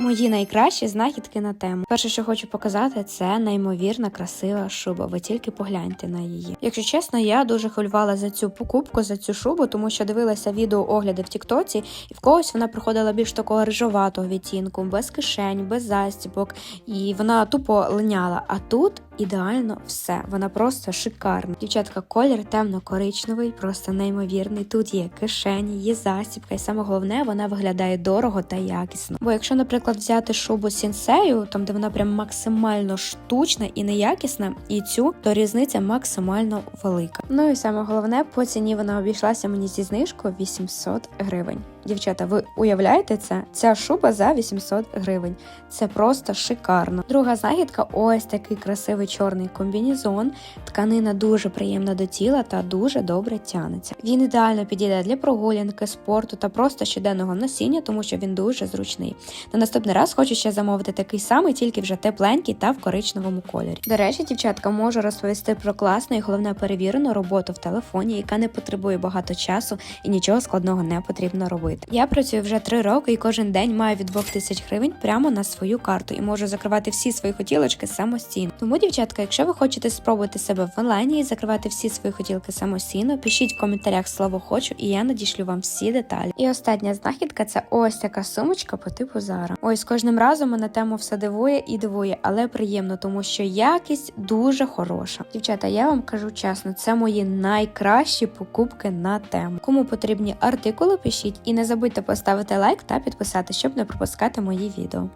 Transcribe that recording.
Мої найкращі знахідки на тему. Перше, що хочу показати, це неймовірна красива шуба. Ви тільки погляньте на її. Якщо чесно, я дуже хвилювала за цю покупку, за цю шубу, тому що дивилася відео огляди в Тіктоці, і в когось вона приходила більш такого рижоватого відтінку, без кишень, без застібок, і вона тупо линяла. А тут ідеально все. Вона просто шикарна. Дівчатка, колір темно-коричневий, просто неймовірний. Тут є кишені, є застібка, і саме головне, вона виглядає дорого та якісно. Бо якщо, наприклад, взяти шубу сінсею, там де вона прям максимально штучна і неякісна, і цю, то різниця максимально велика. Ну і саме головне, по ціні вона обійшлася мені зі знижкою 800 гривень. Дівчата, ви уявляєте це? Ця шуба за 800 гривень. Це просто шикарно. Друга знахідка ось такий красивий чорний комбінезон. Тканина дуже приємна до тіла та дуже добре тянеться. Він ідеально підійде для прогулянки, спорту та просто щоденного носіння, тому що він дуже зручний. На наступний раз хочу ще замовити такий самий, тільки вже тепленький та в коричневому кольорі. До речі, дівчатка можу розповісти про класну і головне перевірену роботу в телефоні, яка не потребує багато часу і нічого складного не потрібно робити. Я працюю вже три роки і кожен день маю від 2000 гривень прямо на свою карту і можу закривати всі свої хотілочки самостійно. Тому, дівчатка, якщо ви хочете спробувати себе в онлайні і закривати всі свої хотілки самостійно, пишіть в коментарях слово хочу, і я надішлю вам всі деталі. І остання знахідка це ось така сумочка по типу Зара. Ось кожним разом мене тему все дивує і дивує, але приємно, тому що якість дуже хороша. Дівчата, я вам кажу чесно, це мої найкращі покупки на тему. Кому потрібні артикули, пишіть і не забудьте поставити лайк та підписати, щоб не пропускати мої відео.